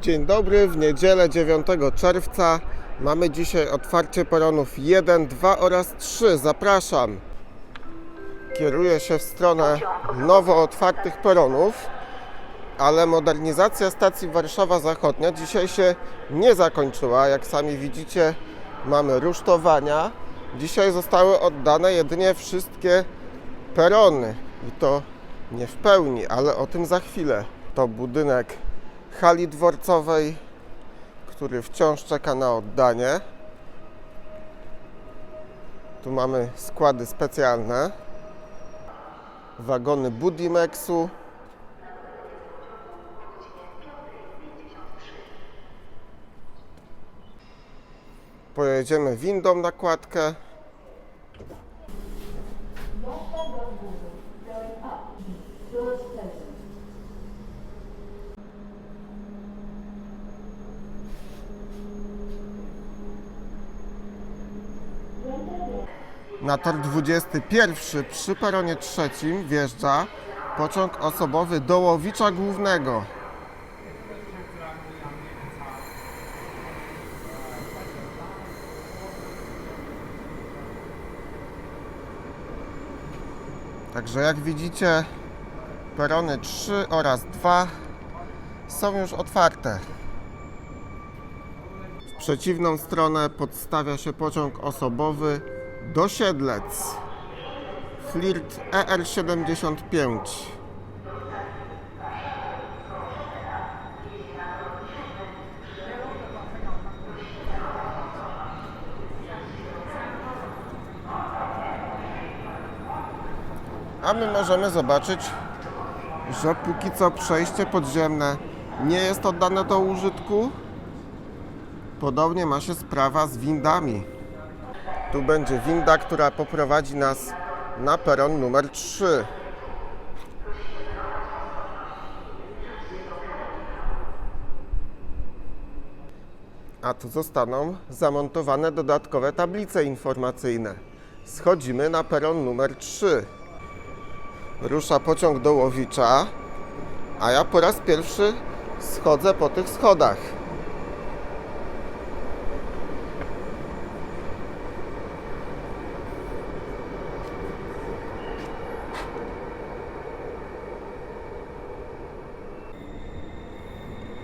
Dzień dobry, w niedzielę 9 czerwca mamy dzisiaj otwarcie peronów 1, 2 oraz 3. Zapraszam. Kieruję się w stronę nowo otwartych peronów, ale modernizacja stacji Warszawa Zachodnia dzisiaj się nie zakończyła. Jak sami widzicie, mamy rusztowania. Dzisiaj zostały oddane jedynie wszystkie perony i to nie w pełni, ale o tym za chwilę. To budynek hali dworcowej, który wciąż czeka na oddanie. Tu mamy składy specjalne, wagony Budimexu. Pojedziemy windą na Na tor 21 przy peronie trzecim wjeżdża pociąg osobowy do Łowicza Głównego. Także jak widzicie perony 3 oraz 2 są już otwarte. W przeciwną stronę podstawia się pociąg osobowy do Siedlec. Flirt E ER75. A my możemy zobaczyć, że póki co przejście podziemne nie jest oddane do użytku. Podobnie ma się sprawa z windami. Tu będzie winda, która poprowadzi nas na peron numer 3. A tu zostaną zamontowane dodatkowe tablice informacyjne. Schodzimy na peron numer 3. Rusza pociąg do Łowicza, a ja po raz pierwszy schodzę po tych schodach.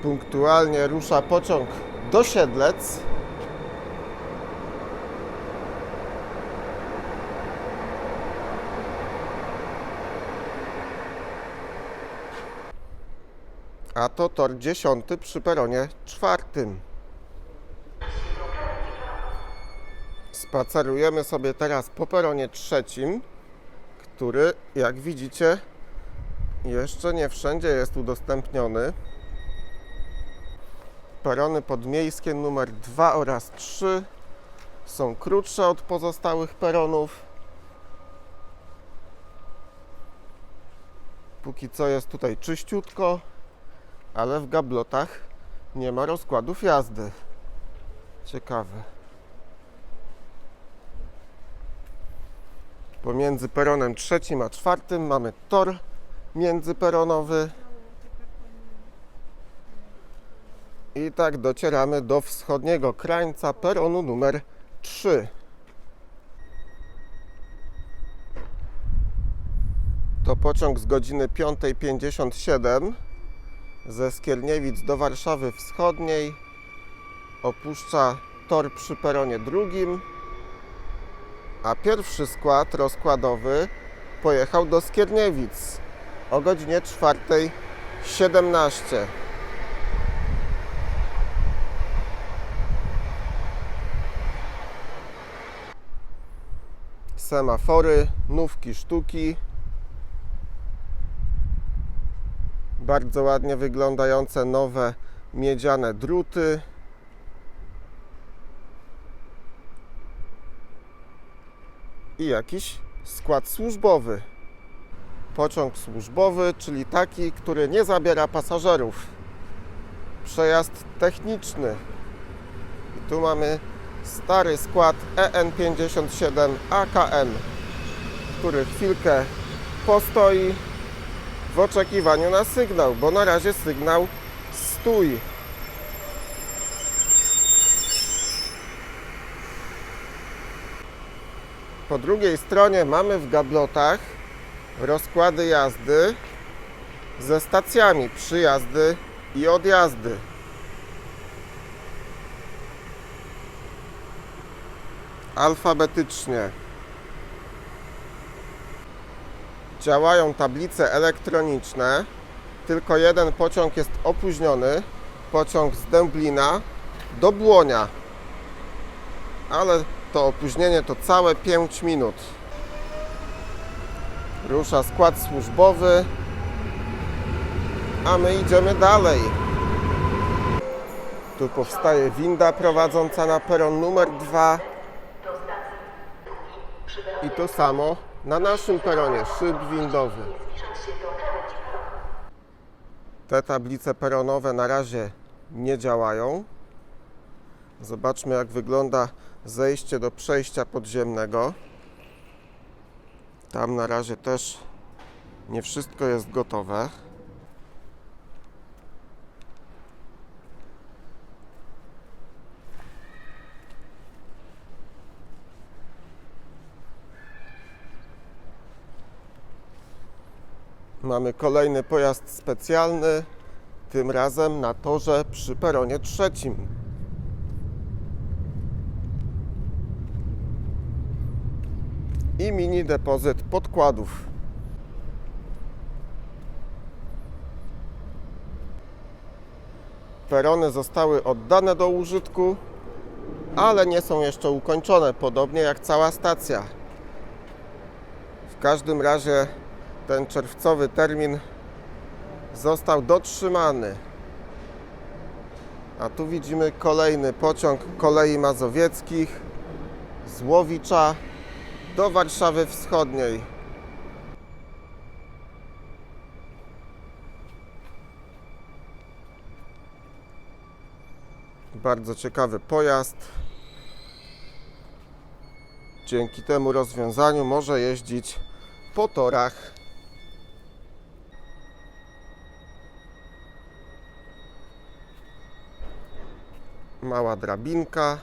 Punktualnie rusza pociąg do Siedlec. A to tor dziesiąty przy peronie czwartym. Spacerujemy sobie teraz po peronie trzecim, który, jak widzicie, jeszcze nie wszędzie jest udostępniony. Perony podmiejskie numer 2 oraz 3 są krótsze od pozostałych peronów. Póki co jest tutaj czyściutko, ale w gablotach nie ma rozkładów jazdy. Ciekawe. Pomiędzy peronem trzecim a czwartym mamy tor międzyperonowy. I tak docieramy do wschodniego krańca peronu numer 3. To pociąg z godziny 5.57 ze Skierniewic do Warszawy Wschodniej. Opuszcza tor przy peronie drugim, a pierwszy skład rozkładowy pojechał do Skierniewic o godzinie 4.17. semafory, nówki sztuki. Bardzo ładnie wyglądające nowe miedziane druty. I jakiś skład służbowy. Pociąg służbowy, czyli taki, który nie zabiera pasażerów. Przejazd techniczny. I tu mamy stary skład EN57 AKM, który chwilkę postoi w oczekiwaniu na sygnał, bo na razie sygnał stój. Po drugiej stronie mamy w gablotach rozkłady jazdy ze stacjami przyjazdy i odjazdy. Alfabetycznie. Działają tablice elektroniczne. Tylko jeden pociąg jest opóźniony. Pociąg z Dęblina do Błonia. Ale to opóźnienie to całe 5 minut. Rusza skład służbowy, a my idziemy dalej. Tu powstaje winda prowadząca na peron numer 2. I to samo na naszym peronie, szyb windowy. Te tablice peronowe na razie nie działają. Zobaczmy, jak wygląda zejście do przejścia podziemnego. Tam na razie też nie wszystko jest gotowe. Mamy kolejny pojazd specjalny, tym razem na torze przy peronie trzecim. I mini depozyt podkładów. Perony zostały oddane do użytku, ale nie są jeszcze ukończone, podobnie jak cała stacja. W każdym razie ten czerwcowy termin został dotrzymany. A tu widzimy kolejny pociąg kolei mazowieckich z Łowicza do Warszawy Wschodniej. Bardzo ciekawy pojazd. Dzięki temu rozwiązaniu może jeździć po torach. Mała drabinka.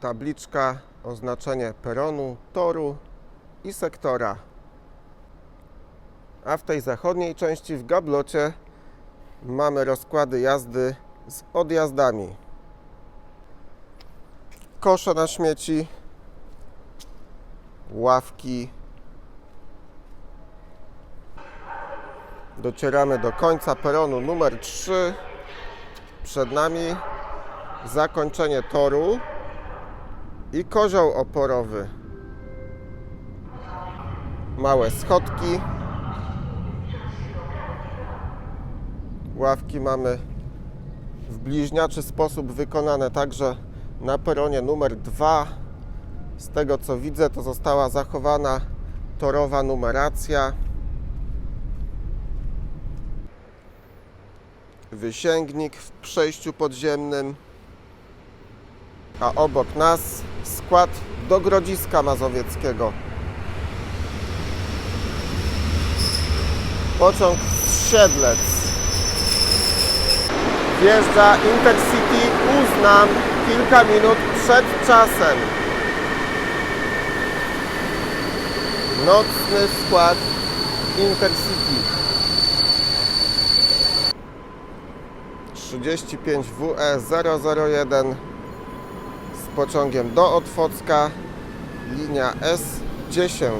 Tabliczka, oznaczenie peronu, toru i sektora. A w tej zachodniej części w gablocie mamy rozkłady jazdy z odjazdami. Kosze na śmieci, ławki. Docieramy do końca peronu numer 3. Przed nami zakończenie toru i kozioł oporowy. Małe schodki. Ławki mamy w bliźniaczy sposób wykonane także na peronie numer 2. Z tego co widzę, to została zachowana torowa numeracja. Wysięgnik w przejściu podziemnym, a obok nas skład do Grodziska Mazowieckiego. Pociąg Siedlec. Wjeżdża Intercity Uznam kilka minut przed czasem. Nocny skład Intercity. 35 WE 001 z pociągiem do Otwocka, linia S10.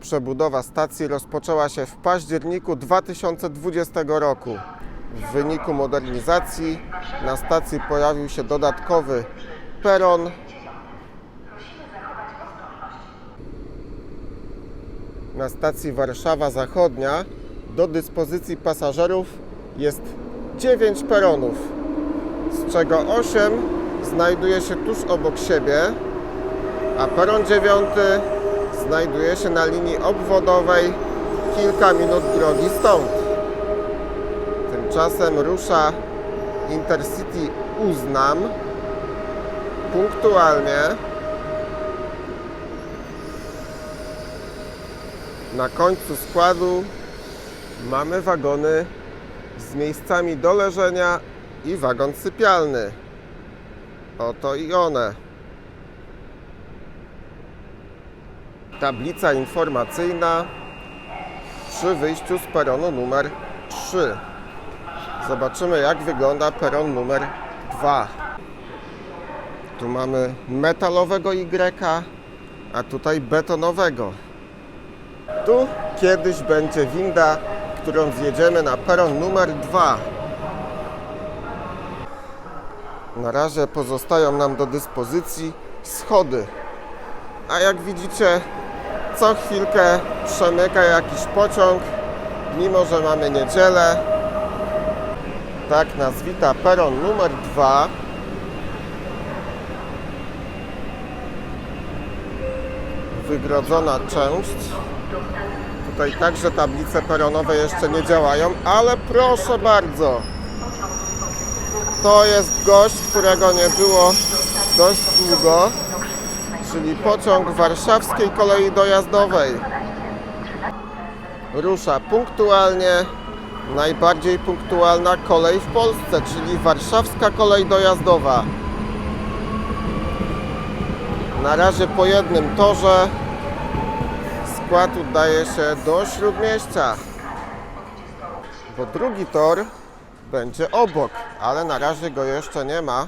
Przebudowa stacji rozpoczęła się w październiku 2020 roku. W wyniku modernizacji na stacji pojawił się dodatkowy peron. Na stacji Warszawa Zachodnia do dyspozycji pasażerów jest 9 peronów, z czego 8 znajduje się tuż obok siebie, a peron 9 znajduje się na linii obwodowej kilka minut drogi stąd. Tymczasem rusza Intercity Uznam punktualnie na końcu składu mamy wagony z miejscami do leżenia i wagon sypialny. Oto i one. Tablica informacyjna przy wyjściu z peronu numer 3. Zobaczymy jak wygląda peron numer 2. Tu mamy metalowego Y, a tutaj betonowego. Tu kiedyś będzie winda, którą zjedziemy na peron numer 2. Na razie pozostają nam do dyspozycji schody. A jak widzicie, co chwilkę przemyka jakiś pociąg, mimo że mamy niedzielę. Tak nas wita peron numer 2. Wygrodzona część. Tutaj także tablice peronowe jeszcze nie działają, ale proszę bardzo. To jest gość, którego nie było dość długo, czyli pociąg warszawskiej kolei dojazdowej. Rusza punktualnie, najbardziej punktualna kolej w Polsce, czyli warszawska kolej dojazdowa. Na razie po jednym torze skład udaje się do Śródmieścia, bo drugi tor będzie obok, ale na razie go jeszcze nie ma.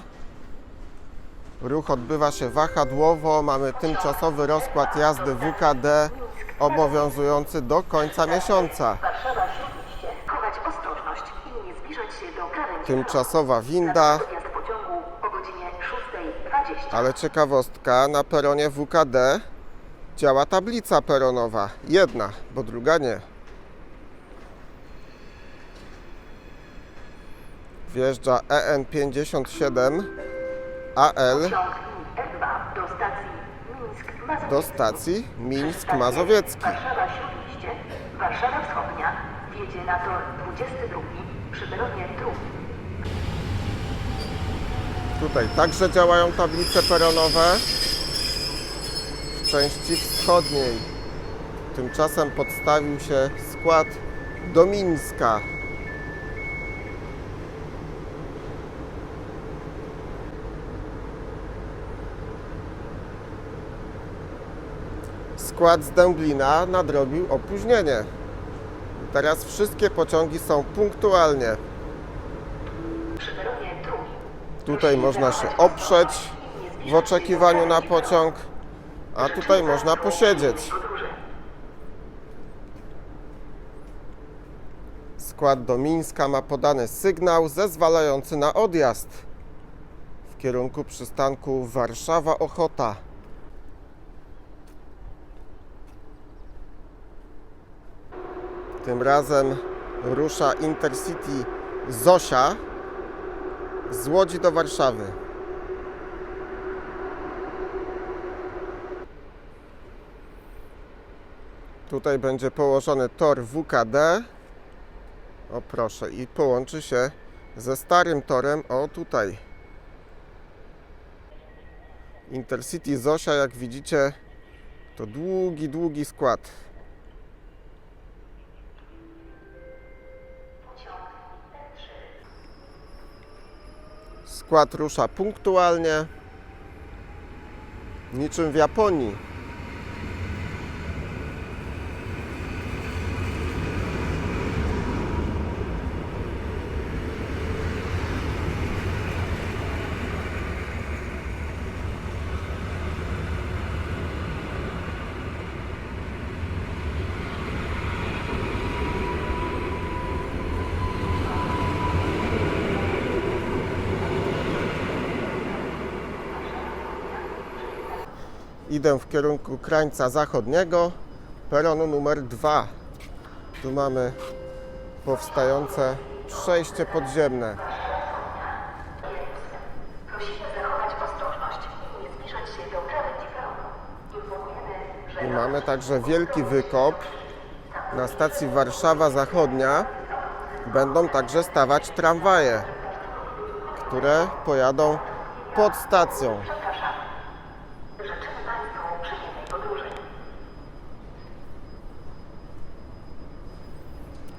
Ruch odbywa się wahadłowo, mamy tymczasowy rozkład jazdy WKD obowiązujący do końca miesiąca. Tymczasowa winda, Odjazd pociągu o godzinie 6.20. ale ciekawostka, na peronie WKD działa tablica peronowa. Jedna, bo druga nie. Wjeżdża E EN57 AL Pociąg F2 do stacji Mińsk Mazowiecki. Warszawa Wschodnia. Wjedzie na tor 22 przy peronie drugim. Tutaj także działają tablice peronowe części wschodniej. Tymczasem podstawił się skład do Mińska. Skład z Dęblina nadrobił opóźnienie. Teraz wszystkie pociągi są punktualnie. Tutaj można się oprzeć w oczekiwaniu na pociąg, a tutaj można posiedzieć. Skład do Mińska ma podany sygnał zezwalający na odjazd w kierunku przystanku Warszawa-Ochota. Tym razem rusza Intercity Zosia z Łodzi do Warszawy. Tutaj będzie położony tor WKD. O proszę, i połączy się ze starym torem, o tutaj. Intercity Zosia, jak widzicie, to długi, długi skład. Skład rusza punktualnie, niczym w Japonii. Idę w kierunku krańca zachodniego, peronu numer 2. Tu mamy powstające przejście podziemne. I mamy także wielki wykop. Na stacji Warszawa Zachodnia będą także stawać tramwaje, które pojadą pod stacją.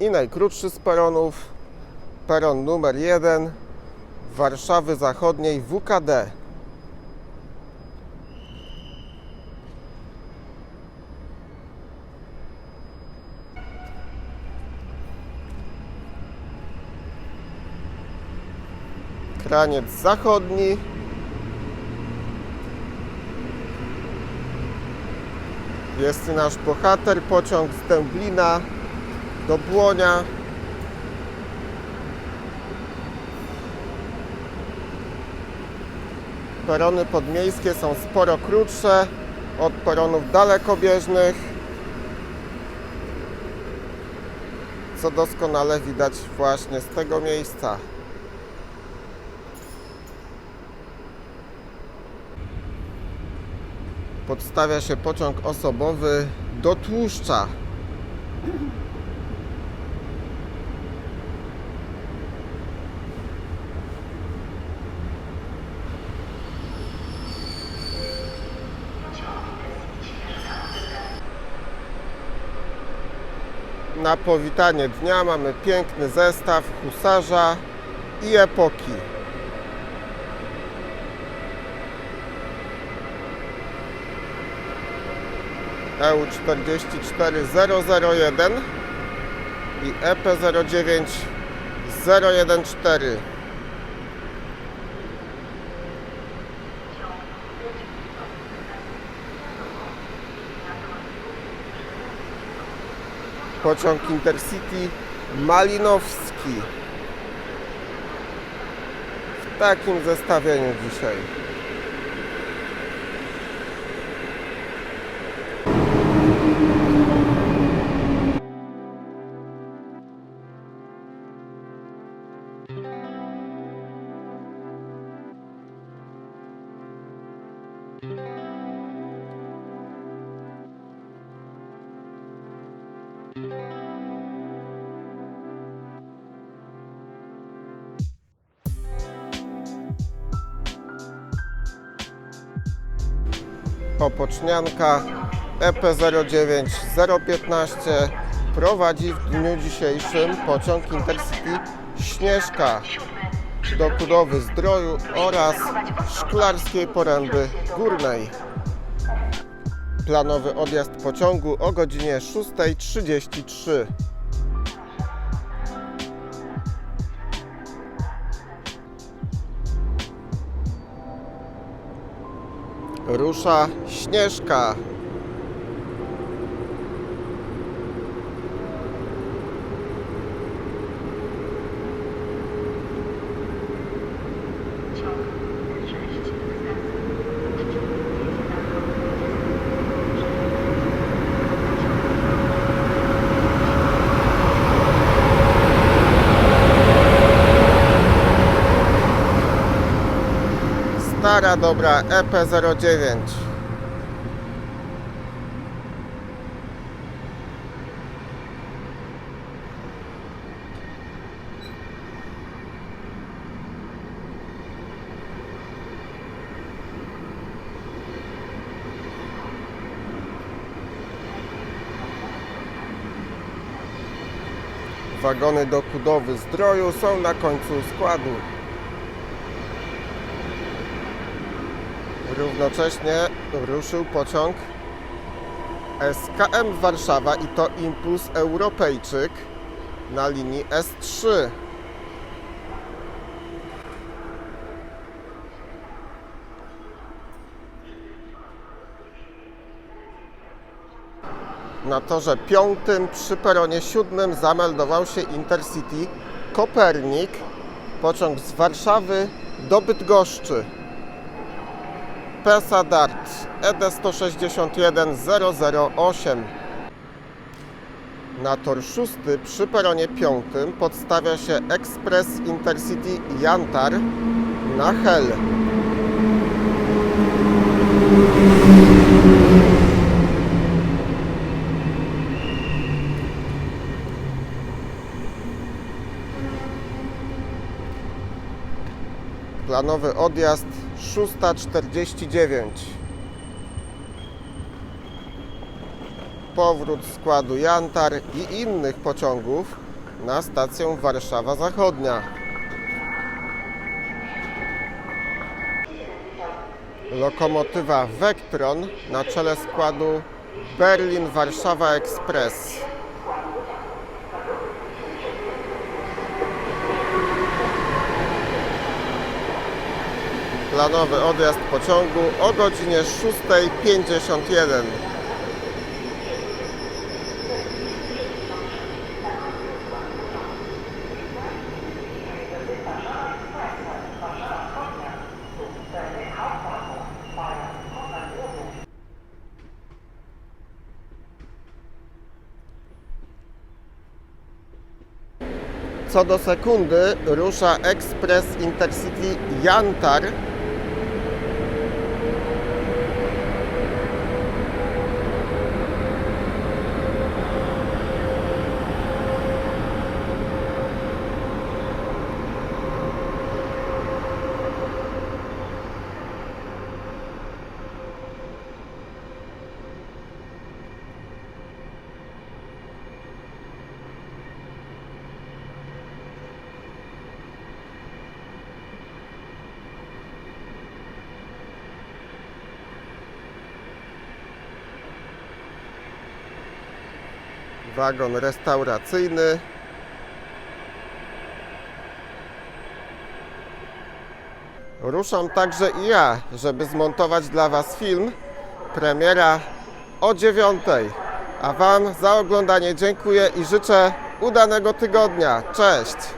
I najkrótszy z peronów Peron numer 1 Warszawy Zachodniej WKD. Kraniec zachodni. Jest nasz bohater, pociąg z Dęblina do Błonia. Perony podmiejskie są sporo krótsze od peronów dalekobieżnych, co doskonale widać właśnie z tego miejsca. Podstawia się pociąg osobowy do Tłuszcza. Na powitanie dnia mamy piękny zestaw husarza i epoki. EU44001 i EP09014 Pociąg Intercity Malinowski. W takim zestawieniu dzisiaj. Opocznianka E EP 09015 prowadzi w dniu dzisiejszym pociąg Intercity Śnieżka do Kudowy Zdroju oraz Szklarskiej Poręby Górnej. Planowy odjazd pociągu o godzinie 6.33. Rusza Śnieżka. Dobra E EP09. Wagony do Kudowy Zdroju są na końcu składu. Równocześnie ruszył pociąg SKM Warszawa i to Impuls Europejczyk na linii S3. Na torze piątym przy peronie siódmym zameldował się Intercity Kopernik, pociąg z Warszawy do Bydgoszczy. PESA DART E ED 161008 Na tor szósty przy peronie piątym podstawia się Express Intercity Jantar na Hel. Planowy odjazd 6.49. Powrót składu Jantar i innych pociągów na stację Warszawa Zachodnia. Lokomotywa Vectron na czele składu Berlin-Warszawa Express. Planowy odjazd pociągu o godzinie 6.51. Co do sekundy rusza ekspres Intercity Jantar wagon restauracyjny. Ruszam także i ja, żeby zmontować dla Was film. Premiera o dziewiątej. A Wam za oglądanie dziękuję i życzę udanego tygodnia. Cześć!